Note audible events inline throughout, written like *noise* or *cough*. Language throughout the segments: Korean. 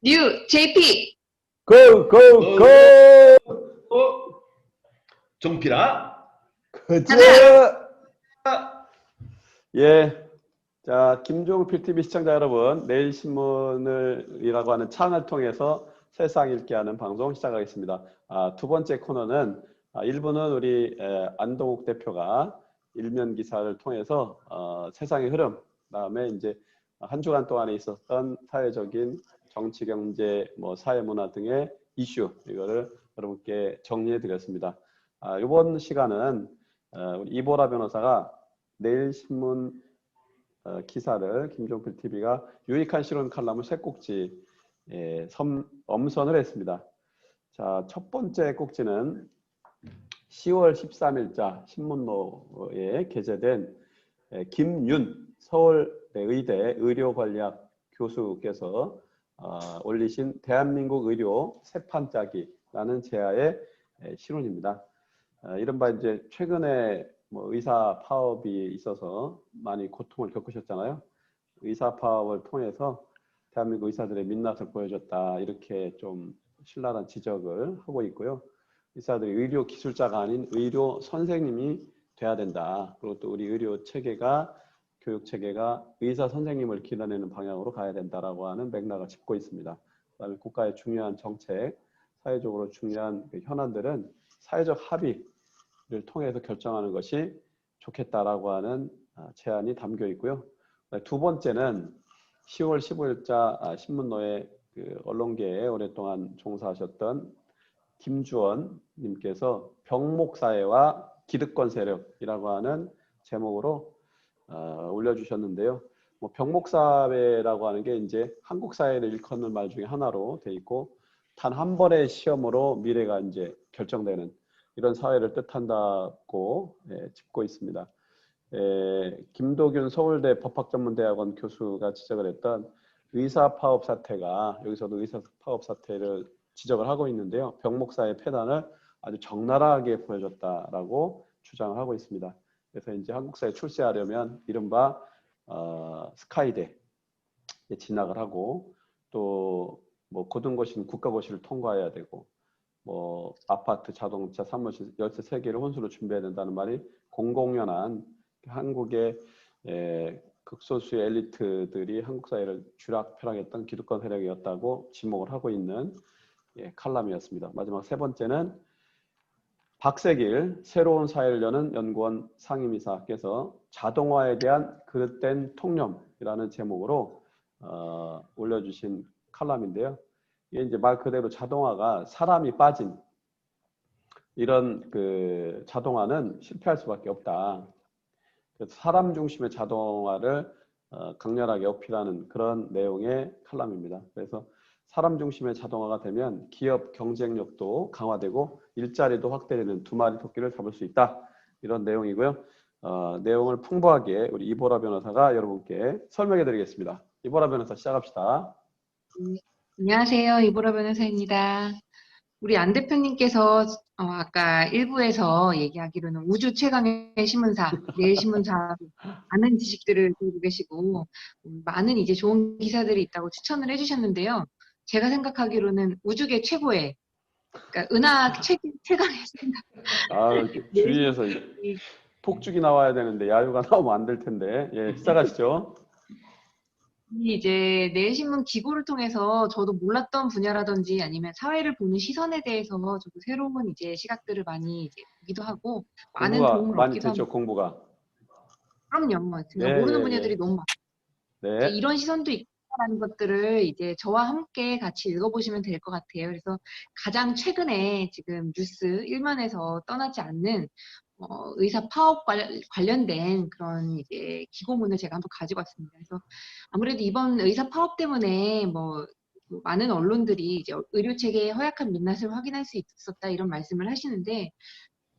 뉴 JP 고! 고! 고! 어? 정필아? 하나. 예. 자, 김종우 필TV 시청자 여러분, 내일 신문을이라고 하는 창을 통해서 세상 읽게 하는 방송 시작하겠습니다. 아, 두 번째 코너는 아, 1부는 우리 에, 안동욱 대표가 일면 기사를 통해서 어, 세상의 흐름, 그다음에 이제 한 주간 동안에 있었던 사회적인 정치, 경제, 뭐 사회 문화 등의 이슈 이거를 여러분께 정리해 드렸습니다. 아, 이번 시간은 어, 우리 이보라 변호사가 내일 신문 어, 기사를 김종필 TV가 유익한 실론 칼럼을 세 꼭지 예, 섬, 엄선을 했습니다. 자, 첫 번째 꼭지는 10월 13일자 신문로에 게재된 예, 김윤 서울의대 의료관리학 교수께서 어, 올리신 대한민국 의료 세판짜기라는 제하의 예, 실론입니다. 어, 이른바 이제 최근에 뭐 의사 파업이 있어서 많이 고통을 겪으셨잖아요. 의사 파업을 통해서 대한민국 의사들의 민낯을 보여줬다 이렇게 좀 신랄한 지적을 하고 있고요. 의사들이 의료 기술자가 아닌 의료 선생님이 돼야 된다. 그리고 또 우리 의료 체계가 교육 체계가 의사 선생님을 길러내는 방향으로 가야 된다라고 하는 맥락을 짚고 있습니다. 그다음에 국가의 중요한 정책, 사회적으로 중요한 그 현안들은 사회적 합의를 통해서 결정하는 것이 좋겠다라고 하는 아, 제안이 담겨 있고요. 두 번째는 10월 15일자 신문노에 그 언론계에 오랫동안 종사하셨던 김주원 님께서 병목사회와 기득권 세력이라고 하는 제목으로 어, 올려주셨는데요. 뭐 병목사회라고 하는 게 이제 한국 사회를 일컫는 말 중에 하나로 돼 있고 단 한 번의 시험으로 미래가 이제 결정되는 이런 사회를 뜻한다고 예, 짚고 있습니다. 예, 김도균 서울대 법학전문대학원 교수가 지적을 했던 의사 파업 사태가 여기서도 의사 파업 사태를 지적을 하고 있는데요. 병목사의 폐단을 아주 적나라하게 보여줬다라고 주장을 하고 있습니다. 그래서 이제 한국 사회에 출세하려면 이른바 어, 스카이대에 진학을 하고 또 뭐 고등고시는 국가고시를 통과해야 되고 뭐 아파트, 자동차, 사무실 열쇠 세 개를 혼수로 준비해야 된다는 말이 공공연한 한국의 에, 극소수의 엘리트들이 한국 사회를 쥐락펴락했던 기득권 세력이었다고 지목을 하고 있는 예, 칼럼이었습니다. 마지막 세 번째는 박세길 새로운 사회를 여는 연구원 상임이사께서 자동화에 대한 그릇된 통념이라는 제목으로 어, 올려주신 칼럼인데요. 이게 이제 말 그대로 자동화가 사람이 빠진 이런 그 자동화는 실패할 수밖에 없다. 사람 중심의 자동화를 어, 강렬하게 어필하는 그런 내용의 칼럼입니다. 그래서 사람 중심의 자동화가 되면 기업 경쟁력도 강화되고 일자리도 확대되는 두 마리 토끼를 잡을 수 있다. 이런 내용이고요. 어, 내용을 풍부하게 우리 이보라 변호사가 여러분께 설명해 드리겠습니다. 이보라 변호사 시작합시다. 안녕하세요 이보라 변호사입니다. 우리 안 대표님께서 어, 아까 일부에서 얘기하기로는 우주 최강의 신문사 내일 신문사 많은 지식들을 들고 계시고 음, 많은 이제 좋은 기사들이 있다고 추천을 해주셨는데요. 제가 생각하기로는 우주계 최고의 그러니까 은하 최, 최강의 신문사 아, 이렇게 주위에서 폭죽이 나와야 되는데 야유가 *laughs* 나오면 안 될 텐데. 예, 시작하시죠. 이 이제 내일신문 기고를 통해서 저도 몰랐던 분야라든지 아니면 사회를 보는 시선에 대해서 저도 새로운 이제 시각들을 많이 이제 보기도 하고 많은 도움을 많이 얻기도 하고 공부가. 그럼요. 제가 예, 모르는 예, 분야들이 예. 너무 많아요. 네. 이런 시선도 있 다는 것들을 이제 저와 함께 같이 읽어보시면 될 것 같아요. 그래서 가장 최근에 지금 뉴스 일면에서 떠나지 않는 어, 의사 파업 관- 관련된 그런 이제 기고문을 제가 한번 가지고 왔습니다. 그래서 아무래도 이번 의사 파업 때문에 뭐, 뭐 많은 언론들이 이제 의료 체계의 허약한 민낯을 확인할 수 있었다 이런 말씀을 하시는데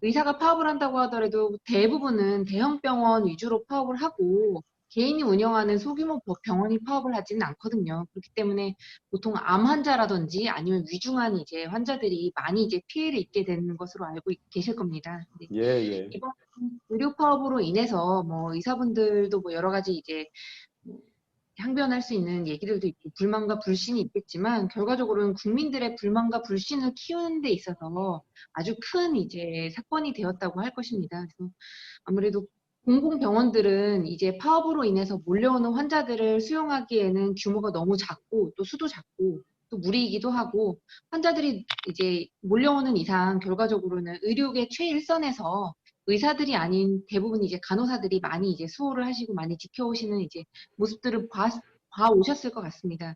의사가 파업을 한다고 하더라도 대부분은 대형 병원 위주로 파업을 하고 개인이 운영하는 소규모 버- 병원이 파업을 하지는 않거든요. 그렇기 때문에 보통 암 환자라든지 아니면 위중한 이제 환자들이 많이 이제 피해를 입게 되는 것으로 알고 있- 계실 겁니다. 근데 예, 예. 이번 의료 파업으로 인해서 뭐 의사분들도 뭐 여러 가지 이제 뭐 항변할 수 있는 얘기들도 있고 불만과 불신이 있겠지만 결과적으로는 국민들의 불만과 불신을 키우는 데 있어서 아주 큰 이제 사건이 되었다고 할 것입니다. 그래서 아무래도 공공병원들은 이제 파업으로 인해서 몰려오는 환자들을 수용하기에는 규모가 너무 작고 또 수도 작고 또 무리이기도 하고 환자들이 이제 몰려오는 이상 결과적으로는 의료계 최일선에서 의사들이 아닌 대부분 이제 간호사들이 많이 이제 수호를 하시고 많이 지켜오시는 이제 모습들을 봐, 봐 오셨을 것 같습니다.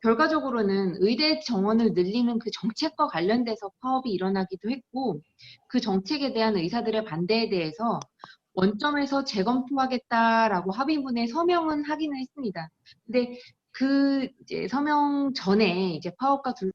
결과적으로는 의대 정원을 늘리는 그 정책과 관련돼서 파업이 일어나기도 했고 그 정책에 대한 의사들의 반대에 대해서 원점에서 재검토하겠다라고 합의문에 서명은 하기는 했습니다. 근데 그 이제 서명 전에 이제 파업과 둘,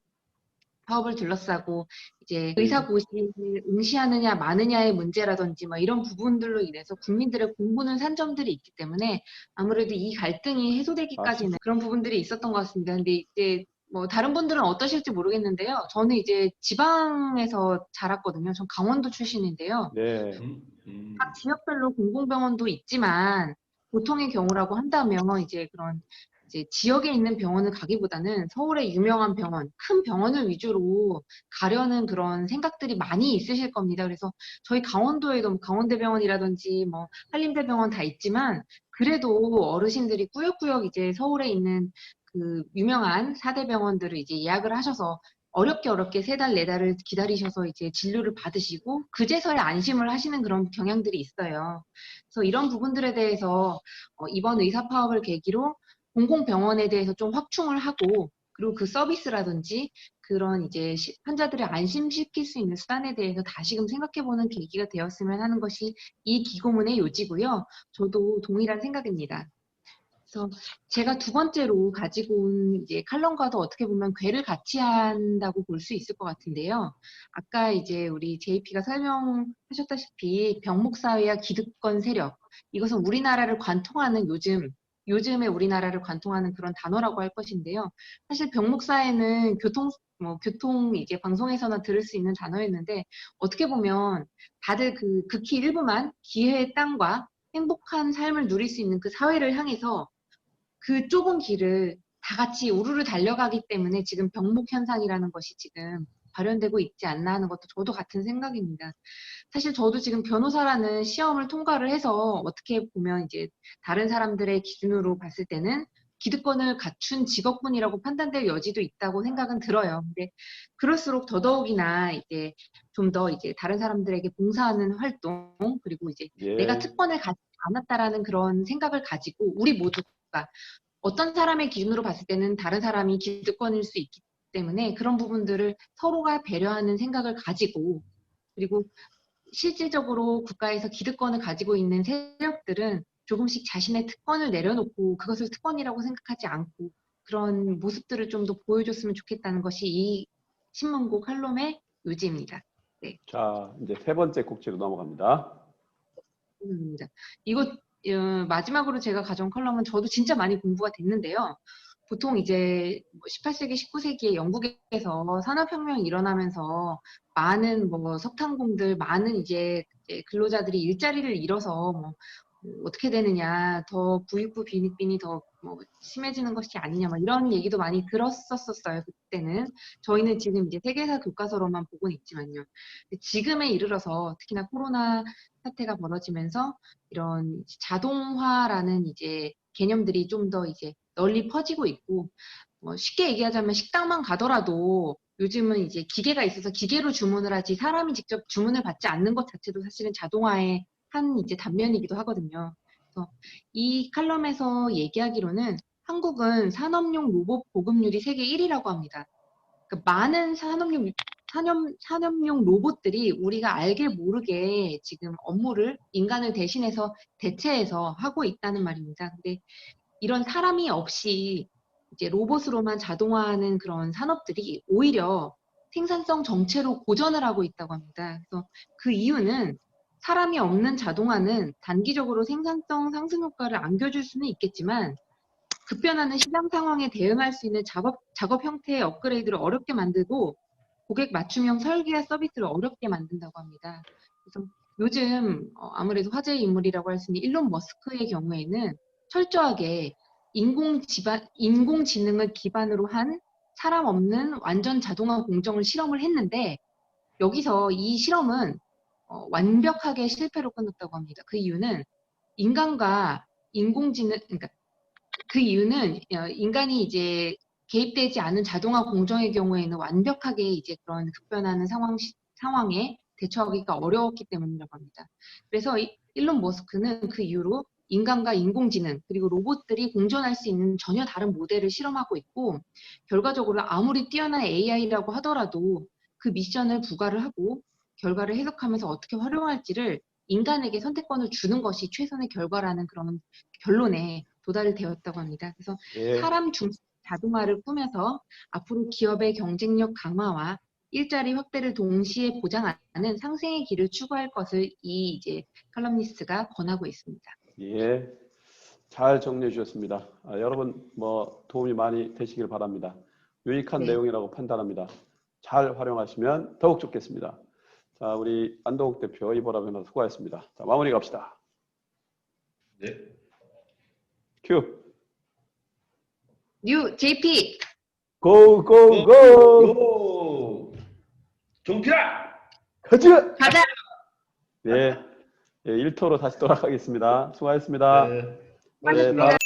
파업을 둘러싸고 이제 의사 고시를 응시하느냐 마느냐의 문제라든지 뭐 이런 부분들로 인해서 국민들의 공부는 산 점들이 있기 때문에 아무래도 이 갈등이 해소되기까지는 그런 부분들이 있었던 것 같습니다. 근데 이제 뭐 다른 분들은 어떠실지 모르겠는데요. 저는 이제 지방에서 자랐거든요. 전 강원도 출신인데요. 네. 음, 음. 각 지역별로 공공병원도 있지만 보통의 경우라고 한다면 이제 그런 이제 지역에 있는 병원을 가기보다는 서울의 유명한 병원, 큰 병원을 위주로 가려는 그런 생각들이 많이 있으실 겁니다. 그래서 저희 강원도에도 뭐 강원대병원이라든지 뭐 한림대병원 다 있지만 그래도 어르신들이 꾸역꾸역 이제 서울에 있는 그 유명한 사대 병원들을 이제 예약을 하셔서 어렵게 어렵게 세 달, 네 달을 기다리셔서 이제 진료를 받으시고 그제서야 안심을 하시는 그런 경향들이 있어요. 그래서 이런 부분들에 대해서 어, 이번 의사 파업을 계기로 공공병원에 대해서 좀 확충을 하고 그리고 그 서비스라든지 그런 이제 시- 환자들을 안심시킬 수 있는 수단에 대해서 다시금 생각해보는 계기가 되었으면 하는 것이 이 기고문의 요지고요. 저도 동일한 생각입니다. 그래서 제가 두 번째로 가지고 온 이제 칼럼과도 어떻게 보면 괴를 같이 한다고 볼 수 있을 것 같은데요. 아까 이제 우리 JP가 설명하셨다시피 병목사회와 기득권 세력, 이것은 우리나라를 관통하는 요즘, 요즘의 우리나라를 관통하는 그런 단어라고 할 것인데요. 사실 병목사회는 교통, 뭐, 교통 이제 방송에서나 들을 수 있는 단어였는데, 어떻게 보면 다들 그 극히 일부만 기회의 땅과 행복한 삶을 누릴 수 있는 그 사회를 향해서 그 좁은 길을 다 같이 우르르 달려가기 때문에 지금 병목 현상이라는 것이 지금 발현되고 있지 않나 하는 것도 저도 같은 생각입니다. 사실 저도 지금 변호사라는 시험을 통과를 해서 어떻게 보면 이제 다른 사람들의 기준으로 봤을 때는 기득권을 갖춘 직업군이라고 판단될 여지도 있다고 생각은 들어요. 근데 그럴수록 더더욱이나 이제 좀 더 이제 다른 사람들에게 봉사하는 활동 그리고 이제 예. 내가 특권을 갖지 않았다라는 그런 생각을 가지고 우리 모두 가 어떤 사람의 기준으로 봤을 때는 다른 사람이 기득권일 수 있기 때문에 그런 부분들을 서로가 배려하는 생각을 가지고 그리고 실질적으로 국가에서 기득권을 가지고 있는 세력들은 조금씩 자신의 특권을 내려놓고 그것을 특권이라고 생각하지 않고 그런 모습들을 좀 더 보여줬으면 좋겠다는 것이 이 신문고 칼럼의 요지입니다. 자, 이제 세 번째 꼭지로 넘어갑니다. 이거 어, 마지막으로 제가 가져온 컬럼은 저도 진짜 많이 공부가 됐는데요. 보통 이제 18세기, 19세기에 영국에서 산업혁명이 일어나면서 많은 뭐 석탄공들, 많은 이제 이제 근로자들이 일자리를 잃어서 뭐 어떻게 되느냐, 더 부익부 빈익빈이 더 뭐 심해지는 것이 아니냐, 막 이런 얘기도 많이 들었었어요, 그때는. 저희는 지금 이제 세계사 교과서로만 보고는 있지만요. 지금에 이르러서 특히나 코로나 사태가 벌어지면서 이런 자동화라는 이제 개념들이 좀 더 이제 널리 퍼지고 있고 뭐 쉽게 얘기하자면 식당만 가더라도 요즘은 이제 기계가 있어서 기계로 주문을 하지 사람이 직접 주문을 받지 않는 것 자체도 사실은 자동화의 한 이제 단면이기도 하거든요. 그래서 이 칼럼에서 얘기하기로는 한국은 산업용 로봇 보급률이 세계 1위라고 합니다. 그러니까 많은 산업용 산업, 산업용 로봇들이 우리가 알게 모르게 지금 업무를 인간을 대신해서 대체해서 하고 있다는 말입니다. 근데 이런 사람이 없이 이제 로봇으로만 자동화하는 그런 산업들이 오히려 생산성 정체로 고전을 하고 있다고 합니다. 그래서 그 이유는 사람이 없는 자동화는 단기적으로 생산성 상승 효과를 안겨줄 수는 있겠지만 급변하는 시장 상황에 대응할 수 있는 작업, 작업 형태의 업그레이드를 어렵게 만들고 고객 맞춤형 설계와 서비스를 어렵게 만든다고 합니다. 그래서 요즘 어, 아무래도 화제의 인물이라고 할 수 있는 일론 머스크의 경우에는 철저하게 인공 지반, 인공지능을 기반으로 한 사람 없는 완전 자동화 공정을 실험을 했는데 여기서 이 실험은 어, 완벽하게 실패로 끝났다고 합니다. 그 이유는 인간과 인공지능, 그러니까 그 이유는 어, 인간이 이제 개입되지 않은 자동화 공정의 경우에는 완벽하게 이제 그런 급변하는 상황, 시- 상황에 대처하기가 어려웠기 때문이라고 합니다. 그래서 이- 일론 머스크는 그 이후로 인간과 인공지능 그리고 로봇들이 공존할 수 있는 전혀 다른 모델을 실험하고 있고 결과적으로 아무리 뛰어난 AI라고 하더라도 그 미션을 부과를 하고 결과를 해석하면서 어떻게 활용할지를 인간에게 선택권을 주는 것이 최선의 결과라는 그런 결론에 도달이 되었다고 합니다. 그래서 예. 사람 중심 자동화를 꾸며서 앞으로 기업의 경쟁력 강화와 일자리 확대를 동시에 보장하는 상생의 길을 추구할 것을 이 이제 칼럼니스트가 권하고 있습니다. 예. 잘 정리해 주셨습니다. 아, 여러분 뭐 도움이 많이 되시길 바랍니다. 유익한 네. 내용이라고 판단합니다. 잘 활용하시면 더욱 좋겠습니다. 자, 우리 안동욱 대표 이보라 변호사 수고하셨습니다. 자, 마무리 갑시다. 네. 큐. 뉴 JP 고, 고, 고! 고! 종필아! 가자! 가자. 예. 예, 1토로 다시 돌아가겠습니다. 수고하셨습니다. 네. 네. 다음